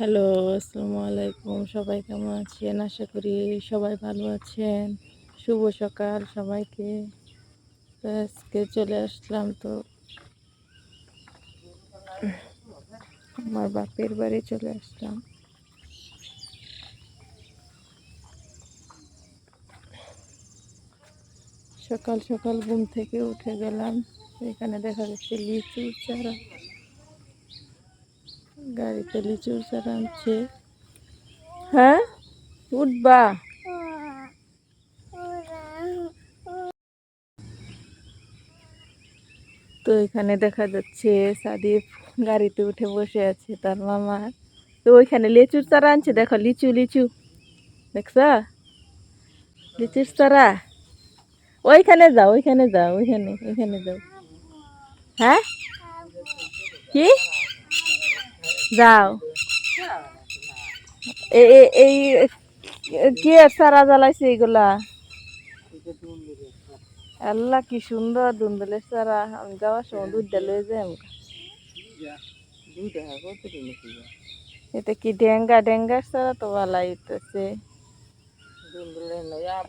Hello, আসসালামু আলাইকুম। সবাই কেমন আছেন? আশা করি সবাই ভালো আছেন। শুভ সকাল সবাইকে। আজকে চলে আসলাম তো আমার বাপের বাড়ি চলে আসলাম। সকাল সকাল ঘুম থেকে উঠে গেলাম। এখানে দেখা যাচ্ছে লিচু চারা। গাড়িতে লিচুর চারা আনছে। হ্যাঁ? উঠবা। তো এখানে দেখা যাচ্ছে সাদিফ গাড়িতে উঠে বসে আছে, তার মামা। তো ওইখানে লিচুর চারা আনছে, দেখো লিচু লিচু। দেখছ? লিচুর চারা। ওইখানে যাও ওইখানে যাও, ওইখানে ওইখানে যাও। হ্যাঁ? কি? যাও। এই কি সারা জ্বালাইছে এইগুলা? আল্লাহ, কি সুন্দর দুন্দুলের সারা। আমি যাওয়ার সময় দুধটা লয়ে যাই এটা কি ডেঙ্গা? ডেঙ্গার সারা তো ভালো হইতেছে।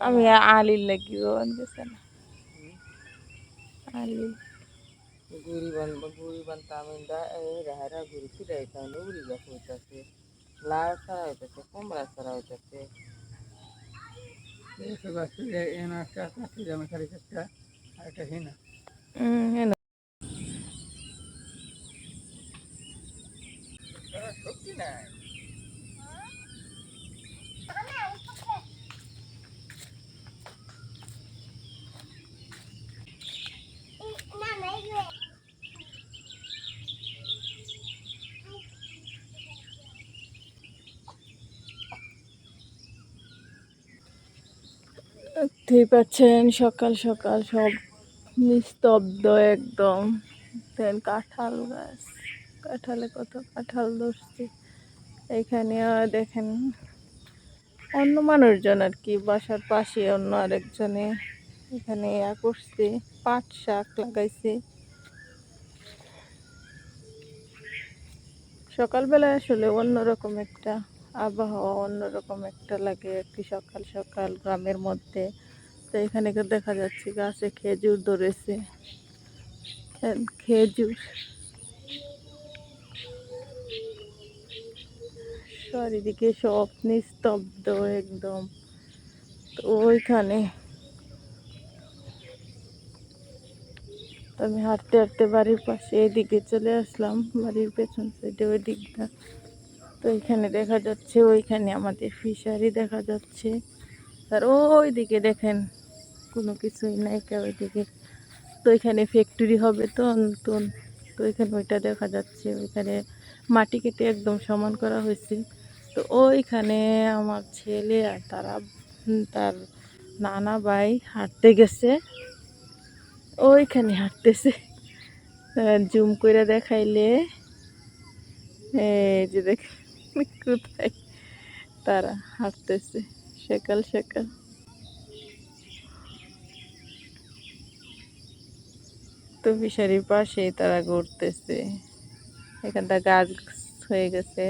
আমি আলির লাগি আনতেছে না। আলি। ಗುರಿ ಬಂದ್ ಗುರಿ ಬಂತ ಆಮೇಲೆ ಹರ ಗುರಿ ಸಿಡಾಯ್ತಾನೆ ಊರಿಗೆ ಹೋಗ್ತತೆ ಲಾಳ ಸರ ಹೋಯ್ತತೆ ಕುಂಬಳ ಸರ ಹೋಯ್ತತೆ ಹ್ಮ್ ಏನು দেখতেই পাচ্ছেন, সকাল সকাল সব নিস্তব্ধ একদম। দেন কাঁঠাল গাছ, কাঁঠালে কত কাঁঠাল ধরছে। এখানে দেখেন, অন্য মানুষজন আর কি, বাসার পাশে অন্য আরেকজনে এখানে ইয়া করছে, পাট শাক লাগাইছে। সকালবেলায় আসলে অন্যরকম একটা আবহাওয়া অন্যরকম একটা লাগে কি সকাল সকাল গ্রামের মধ্যে। তো এখানে দেখা যাচ্ছে গাছে খেজুর ধরেছে। খেজুর। চারিদিকে সব নিস্তব্ধ একদম। তো ওইখানে আমি হাঁটতে হাঁটতে বাড়ির পাশে এদিকে চলে আসলাম। বাড়ির পেছন সাইডে ওই দিকটা তো এখানে দেখা যাচ্ছে, ওইখানে আমাদের ফিশারি দেখা যাচ্ছে। আর ওই দিকে দেখেন, কোনো কিছুই নাই কে ওইদিকে তো এখানে ফ্যাক্টরি হবে তো, নতুন। তো এখানে ওইটা দেখা যাচ্ছে, ওইখানে মাটি কেটে একদম সমান করা হয়েছে। তো ওইখানে আমার ছেলে আর তারা তার নানা ভাই হাঁটতে গেছে। ওইখানে হাঁটতেছে। জুম করে দেখাইলে। এই যে দেখ কোথায়? তারা হাঁটতেছে সকাল সকাল। তো ফিশারির পাশেই তারা ঘুরতেছে। এখানটা গাছ হয়ে গেছে।